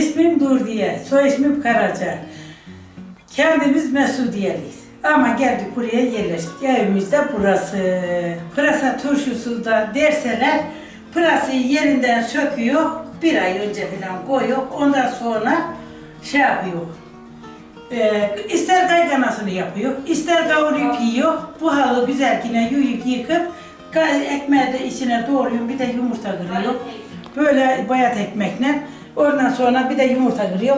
İsmim Durdiye, soy ismim Karaca. Kendimiz Mesudiyeliyiz. Ama geldik buraya yerleştik. Evimiz de burası. Pırasa turşusu da derseler pırasayı yerinden söküyor. Bir ay önce falan koyuyor. Ondan sonra şey yapıyor. Ee, ister kayganasını yapıyor, ister kavurup yiyor. Bu halı güzel yine yuyup yıkıp ekmeği de içine doğruyor. Bir de yumurta kırıyor. Böyle bayat ekmekle. Ondan sonra bir de yumurta kırıyor.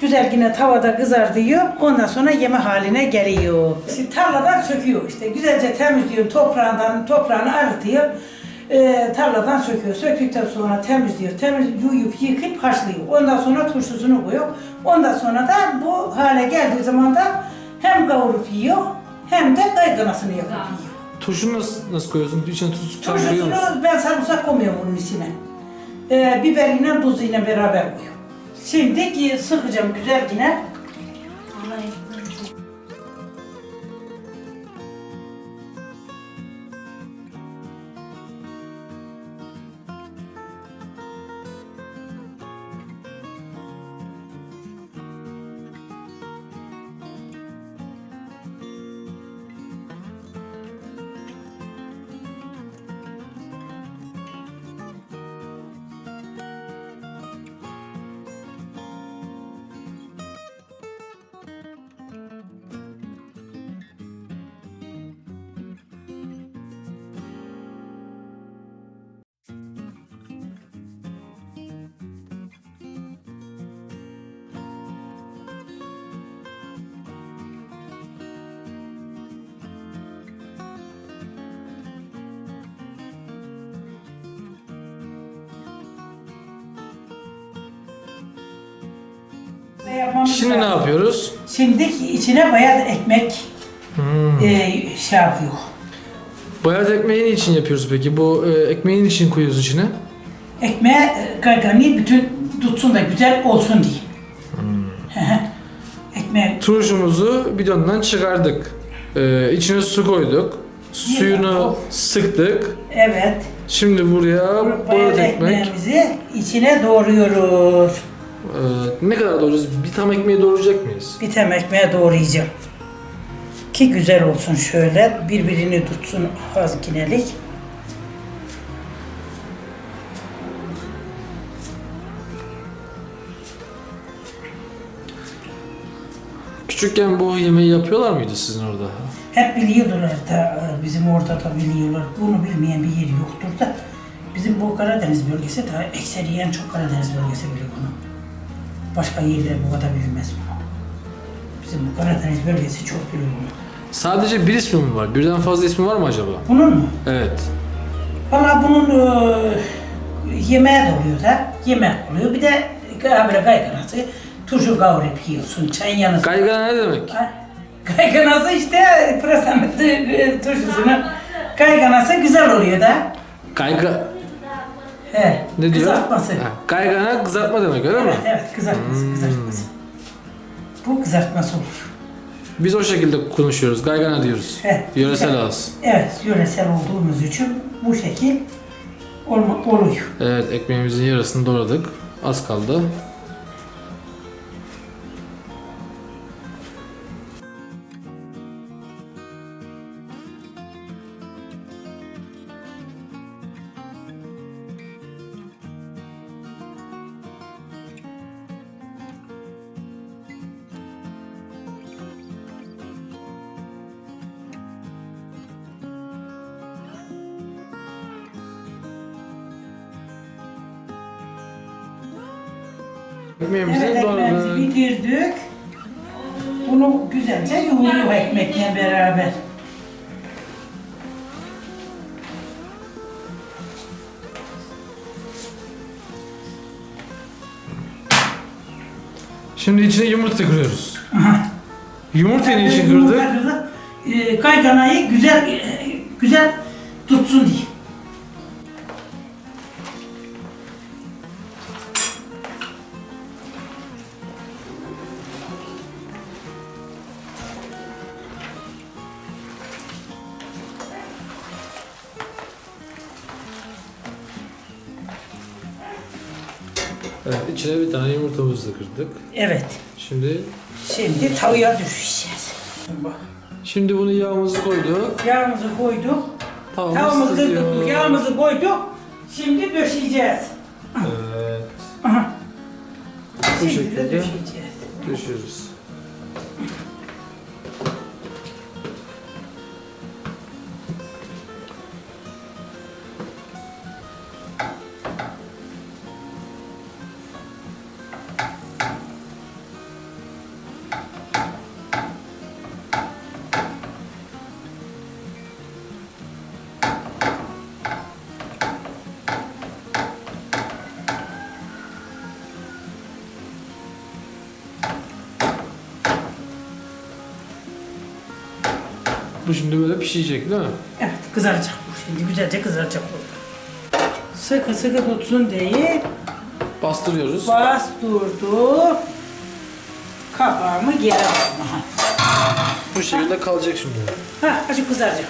Güzel yine tavada kızartıyor. Ondan sonra yeme haline geliyor. Şimdi tarladan söküyor işte. Güzelce temizliyor. Toprağından, toprağını arıtıyor. Ee, tarladan söküyor. Söktükten sonra temizliyor. Temiz yuyup yıkayıp haşlıyor. Ondan sonra turşusunu koyuyor. Ondan sonra da bu hale geldiği zaman da hem kavurup yiyor hem de kayganasını yapıp yiyor. Turşunu nasıl, nasıl koyuyorsun? İçine tuz koyuyor musun? Turşusunu ben sarımsak koymuyorum bunun içine. Ee, biberiyle tuzuyla beraber koyuyorum. Şimdi sıkacağım güzel yine. Yapmamız Şimdi ne lazım. yapıyoruz? Şimdi içine bayat ekmek Hmm. e, şey yapıyor. Bayat ekmeği için yapıyoruz peki? Bu e, ekmeğin için koyuyoruz içine. Ekmeğe e, gayganı bütün tutsun da güzel olsun diye. Hı. Ekmeğe Turşumuzu bidondan çıkardık. Ee, içine su koyduk. Suyunu sıktık. evet. Şimdi buraya Bayat bayat ekmek. ekmeğimizi içine doğruyoruz. Ee, ne kadar doğrayacağız? Bir tam ekmeği doğrayacak mıyız? Bir tem ekmeğe doğrayacağım. Ki güzel olsun şöyle. Birbirini tutsun hazkinelik. Küçükken bu yemeği yapıyorlar mıydı sizin orada? Hep biliyordular da bizim orada da biliyorlar. Bunu bilmeyen bir yer yoktur da. Bizim bu Karadeniz bölgesi daha ekseriyen çok Karadeniz bölgesi biliyor bunu. Başka yerler bu kadar bilmez bunu. Bizim bu Karadeniz bölgesi çok bunu. Sadece bir ismi mi var? Birden fazla ismi var mı acaba? Bunun mu? Evet. Valla bunun e, yemeğe de oluyor da. Yemek oluyor. Bir de böyle kayganası turşu kavurup yiyorsun çayın yanında. Kaygana ne demek? Kayganası işte pırasanın t- turşusunu kayganası güzel oluyor da. Kayga... He, Ne diyor? Kızartması. Ha, kaygana kızartma demek öyle mi? Evet evet kızartması kızartması. Bu kızartması olur. Biz o şekilde konuşuyoruz. Kaygana diyoruz. He, Yöresel ağız. Evet yöresel olduğumuz için bu şekil olma, oluyor. Evet ekmeğimizin yarısını doğradık. Az kaldı. Ekmeğimizi Evet ekmeğimizi doğradık. bitirdik. Bunu güzelce yoğuruyor ekmekle beraber. Şimdi içine yumurta kırıyoruz. Aha. Yumurtayı için Yumurta kırdık? kırdık. Ee, kayganayı güzel e, güzel Evet, içine bir tane yumurtamızı kırdık. Evet. Şimdi Şimdi tavaya düşeceğiz. Bak. şimdi bunu yağımızı koyduk. Yağımızı koyduk. Tavamız Tavamızı kırdık, yağımızı koyduk. Şimdi döşeyeceğiz. Evet. Aha. Bu Şimdi de şekilde döşeyeceğiz. düşüyoruz. Bu şimdi böyle pişecek değil mi? Evet kızaracak bu şimdi güzelce kızaracak burada. Sıkı sıkı tutsun diye Bastırıyoruz. bastırdık. Kapağımı geri aldım. Aha. Bu şekilde kalacak şimdi. Ha, azıcık kızaracak.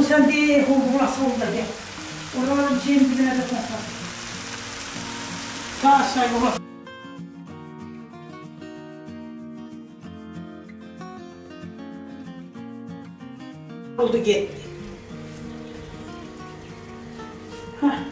Sen de hurgula solda de. Oraların dibine de topla. Sağ aşağı yola. Oldu gitti. Hah.